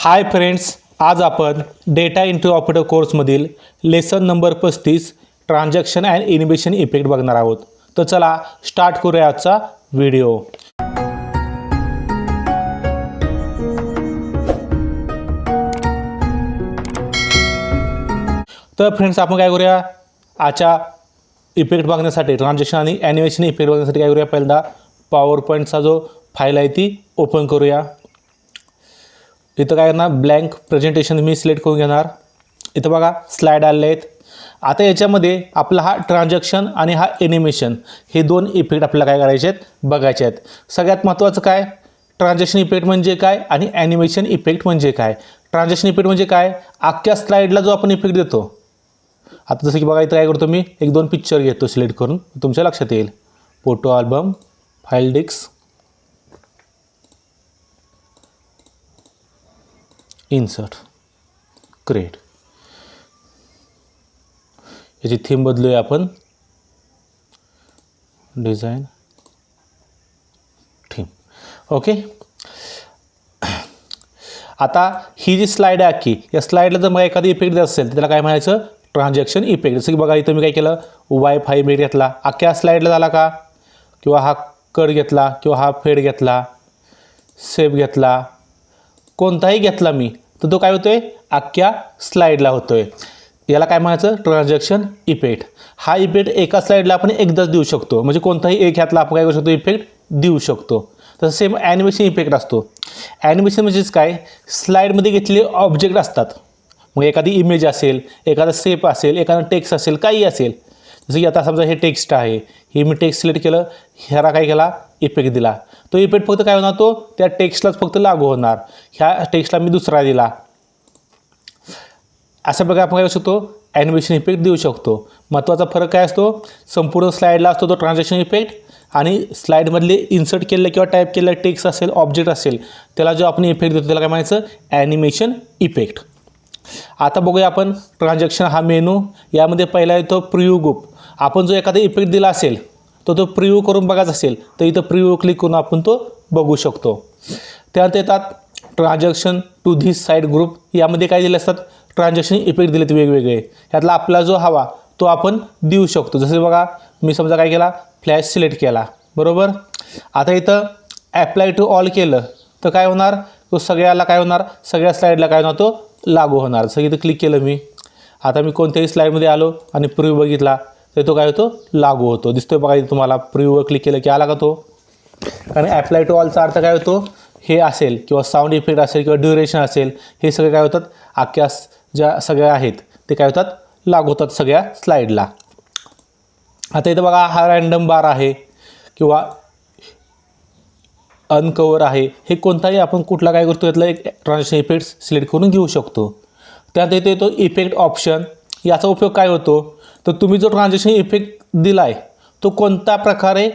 हाय friends आज आपण data entry operator कोर्समधील लेसन नंबर पस्तीस ट्रान्झॅक्शन अँड इनिबिशन इफेक्ट बघणार आहोत. तर चला स्टार्ट करूया आजचा व्हिडिओ तर फ्रेंड्स आपण काय करूया? आजच्या इफेक्ट बघण्यासाठी ट्रान्झॅक्शन आणि ॲनिमेशन इफेक्ट बघण्यासाठी काय करूया? पहिल्यांदा पॉवर पॉईंटचा जो फाईल आहे ती ओपन करूया. इथं काय करणार? ब्लँक प्रेझेंटेशन मी सिलेक्ट करून घेणार. इथं बघा स्लाईड आलेले आहेत. आता याच्यामध्ये आपला हा ट्रान्झॅक्शन आणि हा एनिमेशन हे दोन इफेक्ट आपल्याला काय करायचे आहेत? बघायचे आहेत. सगळ्यात महत्त्वाचं काय? ट्रान्झॅक्शन इफेक्ट म्हणजे काय आणि ॲनिमेशन इफेक्ट म्हणजे काय? ट्रान्झॅक्शन इफेक्ट म्हणजे काय? अख्ख्या स्लाईडला जो आपण इफेक्ट देतो. आता जसं की बघा इथं काय करतो मी? एक दोन पिक्चर घेतो सिलेक्ट करून. तुमच्या लक्षात येईल. फोटो अल्बम फाईल डिक्स इन्सर्ट क्रिएट. याची थीम बदलूया आपण. Design theme okay? आता ही जी स्लाईड आहे अख्खी या स्लाईडला जर मला एखादी इफेक्ट द्यायचं असेल तर त्याला काय म्हणायचं? ट्रान्झॅक्शन इफेक्ट जसं की बघा इथं मी काय केलं? वाय फाय इफेक्ट घेतला. अख्ख्या स्लाईडला झाला का? किंवा हा कट घेतला किंवा हा फेड घेतला सेप घेतला कोणताही घेतला मी तर तो काय होतो आहे अख्ख्या स्लाईडला होतो आहे याला काय म्हणायचं? ट्रान्झॅक्शन इफेक्ट हा इफेक्ट एका स्लाईडला आपण एकदाच देऊ शकतो. म्हणजे कोणताही एक ह्यातला आपण काय करू शकतो? इफेक्ट देऊ शकतो. तसं सेम ॲनिमेशन इफेक्ट असतो. ॲनिमेशन म्हणजेच काय? स्लाईडमध्ये घेतलेले ऑब्जेक्ट असतात. मग एखादी इमेज असेल एखादा सेप असेल एखादा टेक्स्ट असेल काही असेल जसं की आता समजा हे टेक्स्ट आहे हे मी टेक्स्ट सिलेक्ट केलं ह्याला काय केला? इफेक्ट दिला. तो इफेक्ट फक्त काय होणार? तो त्या टेक्स्टलाच फक्त लागू होणार. ह्या टेक्स्टला मी दुसरा दिला. अशा प्रकारे आपण काय करू शकतो? ॲनिमेशन इफेक्ट देऊ शकतो. महत्त्वाचा फरक काय असतो? संपूर्ण स्लाईडला असतो तो ट्रान्झॅक्शन इफेक्ट आणि स्लाईडमधले इन्सर्ट केलेलं किंवा टाईप केलेलं टेक्स्ट असेल ऑब्जेक्ट असेल त्याला जो आपण इफेक्ट देतो त्याला काय म्हणायचं? ॲनिमेशन इफेक्ट आता बघूया आपण ट्रान्झॅक्शन हा मेनू यामध्ये पहिला येतो प्रिव्ह्यू ग्रुप आपण जो एखादा इफेक्ट दिला असेल तो तो प्रिव्ह्यू करून बघायचा असेल तर इथं प्रिव्ह्यू क्लिक करून आपण तो बघू शकतो. त्यानंतर येतात transaction to this side group यामध्ये काय दिले असतात? ट्रान्झॅक्शन इफेक्ट दिलेत वेगवेगळे. यातला आपला जो हवा तो आपण देऊ शकतो. जसं बघा मी समजा काय केला? फ्लॅश सिलेक्ट केला. बरोबर? आता इथं ॲप्लाय टू ऑल केलं तर काय होणार? तो सगळ्याला काय होणार? सगळ्या स्लाईडला काय होणार? तो लागू होणार. जसं इथं क्लिक केलं मी. आता मी कोणत्याही स्लाईडमध्ये आलो आणि प्रिव्ह्यू बघितला. तर तो काय होतो? लागू होतो. दिसतोय बघा तुम्हाला प्रिव्यूवर क्लिक केलं की आला का तो? कारण ॲप्लाय टू ऑलचा अर्थ काय होतो? हे असेल किंवा साऊंड इफेक्ट असेल किंवा ड्युरेशन असेल हे सगळे काय होतात? आख्या ज्या सगळ्या आहेत ते काय होतात? लागू होतात सगळ्या स्लाईडला आता इथं बघा हा रॅन्डम बार आहे किंवा अनकवर आहे. हे कोणताही आपण कुठला काय करतो यातला एक ट्रान्झॅक्शन इफेक्ट सिलेक्ट करून घेऊ शकतो. त्यात इथे येतो इफेक्ट ऑप्शन याचा उपयोग काय होतो? तर तुम्ही जो ट्रान्झॅक्शन इफेक्ट दिला आहे तो कोणत्या प्रकारे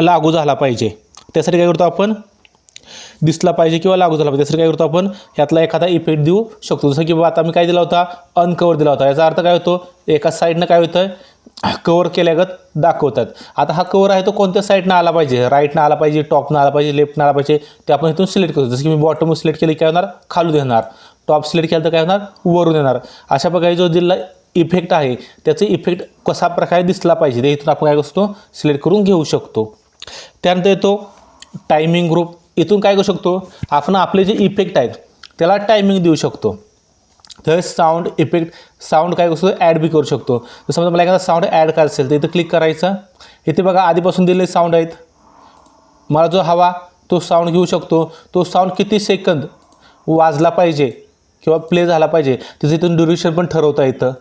लागू झाला पाहिजे? त्यासाठी काय करतो आपण? दिसला पाहिजे किंवा लागू झाला पाहिजे? त्यासाठी काय करतो आपण? ह्यातला एखादा इफेक्ट देऊ शकतो. जसं की बाबा आता मी काय दिला होता? अनकवर दिला होता. याचा अर्थ काय होतो? एका साईडनं काय होतं कवर केल्यागत दाखवतात. आता हा कवर आहे तो कोणत्या साईडनं आला पाहिजे? राईटनं आला पाहिजे टॉपनं आला पाहिजे लेफ्टनं आला पाहिजे ते आपण इथून सिलेक्ट करतो. जसं की मी बॉटम सिलेक्ट केलं काय होणार? खालून येणार. टॉप सिलेक्ट केलं तर काय होणार? वरून येणार. अशा प्रकारे जो दिला इफेक्ट आहे. त्याचा इफेक्ट कसा प्रकारे दिसला पाहिजे ते इथून आपण काय करतो? सिलेक्ट करून घेऊ शकतो. त्यानंतर येतो टायमिंग ग्रुप इथून काय करू शकतो? आपण आपले जे इफेक्ट आहेत त्याला टायमिंग देऊ शकतो. तर साऊंड इफेक्ट साऊंड काय करू शकतो? ॲड बी करू शकतो. तर समजा मला एखादा साऊंड ॲड करायचं असेल तर इथं क्लिक करायचं. इथे बघा आधीपासून दिलेले साऊंड आहेत. मला जो हवा तो साऊंड घेऊ शकतो. तो साऊंड किती सेकंद वाजला पाहिजे किंवा प्ले झाला पाहिजे त्याचं इथून ड्युरेशन पण ठरवता येतं.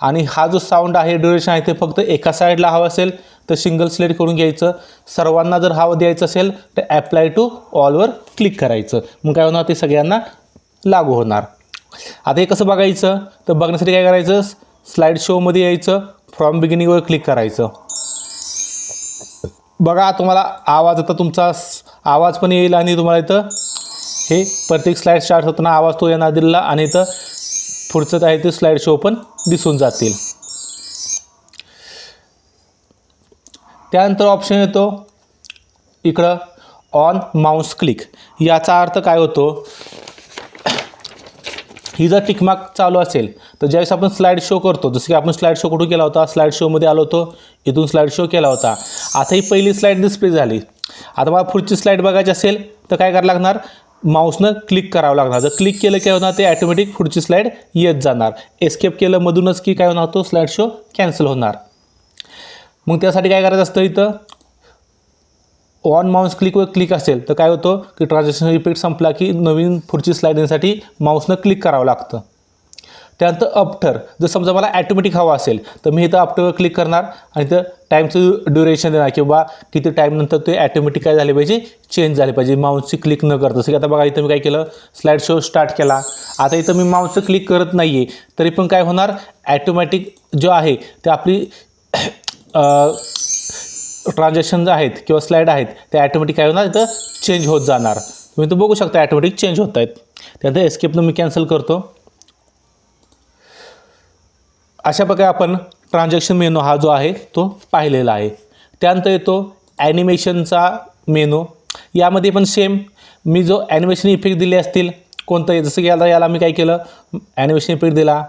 आणि हा जो साऊंड आहे ड्युरेशन आहे ते फक्त एका साईडला हवा असेल तर सिंगल सिलेक्ट करून घ्यायचं. सर्वांना जर हवं द्यायचं असेल तर ॲप्लाय टू ऑलवर क्लिक करायचं. मग काय होणार? ते सगळ्यांना लागू होणार. आता हे कसं बघायचं? तर बघण्यासाठी काय करायचं? स्लाईड शोमध्ये यायचं. फ्रॉम बिगिनिंगवर क्लिक करायचं. बघा तुम्हाला आवाज आता तुमचा आवाज पण येईल आणि तुम्हाला इथं हे प्रत्येक स्लाईड स्टार्ट होताना आवाज तो येणार दिला आणि इथं पुढचं आहे ते स्लाईड शो पण दिसून जातील. त्यानंतर ऑप्शन येतो. इकडं ऑन माउंस क्लिक याचा अर्थ काय होतो? ही जर टिकमार्क चालू असेल तर ज्यावेळेस आपण स्लाईड शो करतो जसं की आपण स्लाईड शो कुठून केला होता? स्लाईड शोमध्ये आलो होतो. इथून स्लाईड शो केला होता. आता ही पहिली स्लाईड डिस्प्ले झाली. आता मला पुढची स्लाईड बघायची असेल तर काय करावं लागणार? माऊसनं क्लिक करावं लागणार. जर क्लिक केलं काय होणार ते ॲटोमॅटिक पुढची स्लाईड येत जाणार. एस्केप केलं मधूनच की काय होणार तो स्लाईड शो कॅन्सल होणार. मग त्यासाठी काय करायचं असतं इथं? ऑन माऊस क्लिकवर क्लिक असेल तर काय होतं? की ट्रान्झॅक्शन इफेक्ट संपला की नवीन पुढची स्लाईड येण्यासाठी माऊसनं क्लिक करावं लागतं. त्यानंतर अपठर जर समजा मला ॲटोमॅटिक हवा असेल तर मी इथं अपटरवर क्लिक करणार आणि इथं टाईमचं ड्युरेशन देणार किंवा किती टाईमनंतर ते ॲटोमॅटिक काय झाले पाहिजे? चेंज झाले पाहिजे. माऊसची क्लिक न करता. जसं की आता बघा इथं मी काय केलं? स्लाईड शो स्टार्ट केला. आता इथं मी माऊसचं क्लिक करत नाही आहे तरी पण काय होणार? ॲटोमॅटिक जो आहे ते आपली ट्रान्झॅक्शन आहेत किंवा स्लाईड आहेत ते ॲटोमॅटिक काय होणार? इथं चेंज होत जाणार. तुम्ही तर बघू शकता ॲटोमॅटिक चेंज होत आहेत. त्यानंतर एस्केपनं मी कॅन्सल करतो. अशा प्रकारे आपण ट्रान्झॅक्शन मेनू हा जो आहे तो पाहिलेला आहे. त्यानंतर येतो ॲनिमेशनचा मेनू यामध्ये पण सेम मी जो ॲनिमेशन इफेक्ट दिले असतील कोणतं जसं की आता याला मी काय केलं? ॲनिमेशन इफेक्ट दिला.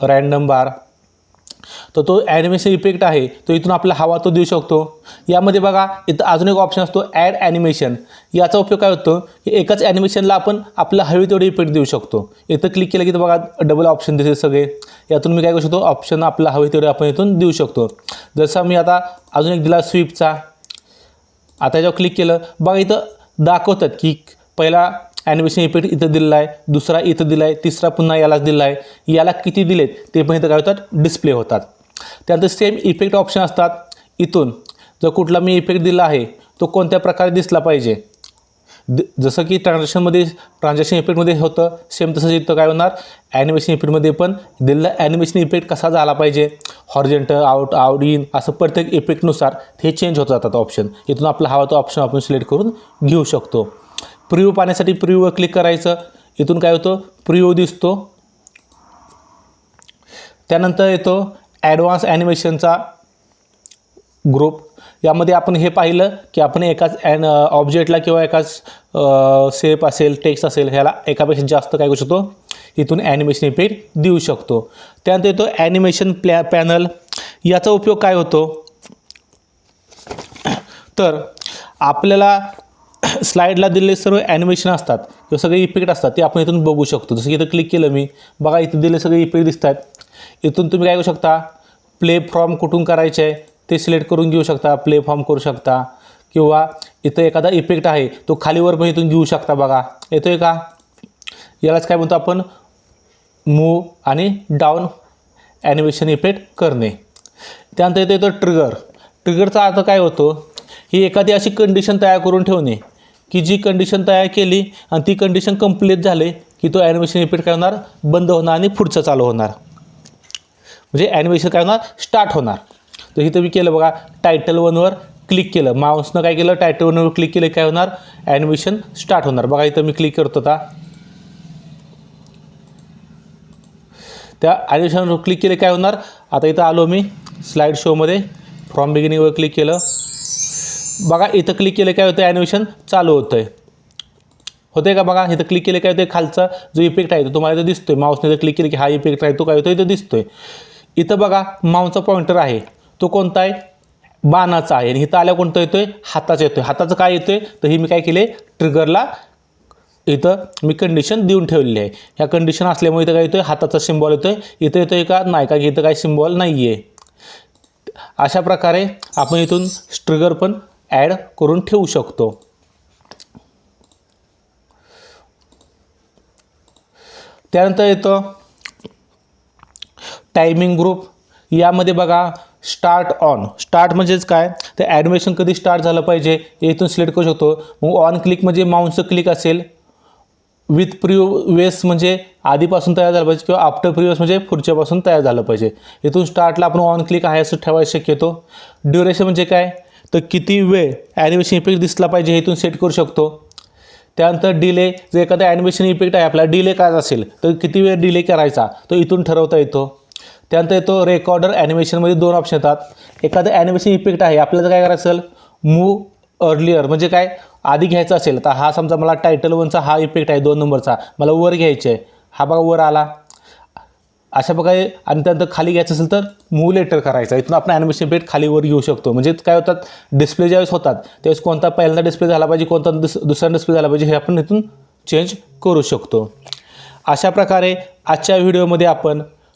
रँडम बार तर तो ॲनिमेशन इफेक्ट आहे तो इथून आपला हवा तो देऊ शकतो. यामध्ये बघा इथं अजून एक ऑप्शन असतो ॲड ॲनिमेशन याचा उपयोग काय होतो की एकाच ॲनिमेशनला आपण आपल्या हवी तेवढे इफेक्ट देऊ शकतो. इथं क्लिक केलं की तर बघा डबल ऑप्शन दिसते सगळे. यातून मी काय करू शकतो ऑप्शन आपला हवे तेवढे आपण इथून देऊ शकतो. जसं मी आता अजून एक दिला स्वीपचा आता याच्यावर क्लिक केलं बघा इथं दाखवतात की पहिला ॲनिमेशन इफेक्ट इथं दिलेला आहे दुसरा इथं दिला आहे तिसरा पुन्हा यालाच दिला आहे. याला किती दिलेत ते पण इथं काय होतात डिस्प्ले होतात. त्यानंतर सेम इफेक्ट ऑप्शन असतात. इथून जर कुठला मी इफेक्ट दिला आहे तो कोणत्या प्रकारे दिसला पाहिजे? द जसं की ट्रान्झॅक्शनमध्ये ट्रान्झॅक्शन इफेक्टमध्ये होतं सेम तसंच इथं काय होणार? ॲनिमेशन इफेक्टमध्ये पण दिलेला ॲनिमेशन इफेक्ट कसा झाला पाहिजे? हॉर्जेंटल आउट आउट इन असं प्रत्येक इफेक्टनुसार हे चेंज होत जातात ऑप्शन इथून आपला हवा तो ऑप्शन आपण सिलेक्ट करून घेऊ शकतो. प्रिव्ह्यू पाहण्यासाठी प्रिव्ह्यूवर क्लिक करायचं. इथून काय होतं? प्रिव्ह्यू दिसतो. त्यानंतर येतो ॲडव्हान्स ॲनिमेशनचा ग्रुप. यामध्ये आपण हे पाहिलं की आपण एकाच ॲन ऑब्जेक्टला किंवा एकाच सेप असेल टेक्स्ट असेल ह्याला एकापेक्षा जास्त काय करू शकतो? इथून ॲनिमेशन इफेक्ट देऊ शकतो. त्यानंतर येतो ॲनिमेशन प्लॅ पॅनल. याचा उपयोग काय होतो? तर आपल्याला स्लाईडला दिलेले सर्व ॲनिमेशन असतात. किंवा सगळे इफेक्ट असतात ते आपण इथून बघू शकतो. जसं की इथं क्लिक केलं मी. बघा इथं दिले सगळे इफेक्ट दिसत आहेत इथून तुम्ही काय करू शकता? प्ले फॉर्म कुठून करायचे आहे ते सिलेक्ट करून घेऊ शकता प्ले फॉर्म करू शकता. किंवा इथं एखादा इफेक्ट आहे तो खालीवर पण इथून घेऊ शकता बघा. येतो आहे का? यालाच काय म्हणतो आपण? मूव आणि डाऊन ॲनिमेशन इफेक्ट करणे. त्यानंतर येतो येतो ट्रिगर ट्रिगरचा अर्थ काय होतो? ही एखादी अशी कंडिशन तयार करून ठेवणे. की जी कंडिशन तयार केली आणि ती कंडिशन कंप्लीट झाले की तो ॲनिमेशन इफेक्ट काय होणार? बंद होणार आणि पुढचं चालू होणार. म्हणजे ॲनिमेशन काय होणार स्टार्ट होणार. तर इथं मी केलं बघा टायटल वनवर क्लिक केलं. माऊसनं काय केलं टायटल वनवर क्लिक केलं काय होणार? ॲनिमेशन स्टार्ट होणार. बघा इथं मी क्लिक करतो आता. त्या ॲनिमेशनवर क्लिक केले काय होणार? आता इथं आलो मी स्लाईड शोमध्ये फ्रॉम बिगिनिंगवर क्लिक केलं. बघा इथं क्लिक केलं काय होतं ॲनिमेशन चालू होतं आहे होते का बघा? इथं क्लिक केलं काय होतं खालचा जो इफेक्ट आहे तो तुम्हाला इथं दिसतोय. माऊसने जर क्लिक केलं की हा इफेक्ट आहे तो काय होतो इथं दिसतोय. इथं बघा माऊंचा पॉईंटर आहे. तो कोणता आहे? बाणाचा आहे. आणि इथं आल्या कोणतं येतोय? हाताचा येतोय. हाताचं काय येतोय? तर ही मी काय केले ट्रिगरला इथं मी कंडिशन देऊन ठेवलेली आहे. ह्या कंडिशन असल्यामुळे इथं काय येतोय? हाताचा सिम्बॉल येतोय. इथं येतोय का? नाही का की इथं काय सिम्बॉल नाही आहे अशा प्रकारे आपण इथून ट्रिगर पण ॲड करून ठेवू शकतो. त्यानंतर येतं टायमिंग ग्रुप यामध्ये बघा स्टार्ट ऑन स्टार्ट म्हणजेच काय? तर ॲडमिशन कधी स्टार्ट झालं पाहिजे इथून सिलेक्ट करू शकतो. मग ऑन क्लिक म्हणजे माउंटचं क्लिक असेल. विथ प्रिवेस म्हणजे आधीपासून तयार झालं पाहिजे किंवा आफ्टर प्रिवेस म्हणजे पुढच्यापासून तयार झालं पाहिजे. इथून स्टार्टला आपण ऑन क्लिक आहे असं ठेवायला शक्यतो. ड्युरेशन म्हणजे काय? तर किती वेळ ॲनिमेशन इफेक्ट दिसला पाहिजे हे इथून सेट करू शकतो. त्यानंतर डिले जर एखादा ॲनिमेशन इफेक्ट आहे आपला डिले काय असेल तर किती वेळ डिले करायचा? तो इथून ठरवता येतो. त्यानंतर येतो रेकॉर्डर ॲनिमेशनमध्ये दोन ऑप्शन येतात. एखादं ॲनिमेशन इफेक्ट आहे आपल्याला काय करायचं असेल? मूव अर्लियर म्हणजे काय? आधी घ्यायचं असेल तर हा समजा मला टायटल वनचा हा इफेक्ट आहे दोन नंबरचा. मला वर घ्यायचा आहे हा बघा वर आला. अशा प्रकारे आणि त्यानंतर खाली घ्यायचं असेल तर मूव लेटर करायचा. इथून आपण ॲनिमेशन पेट खाली वर घेऊ शकतो. म्हणजे काय होतात? डिस्प्ले ज्यावेळेस होतात त्यावेळेस कोणता पहिल्यांदा डिस्प्ले झाला पाहिजे कोणता दुस दुसरा डिस्प्ले झाला पाहिजे हे आपण इथून चेंज करू शकतो. अशा प्रकारे आजच्या व्हिडिओमध्ये आपण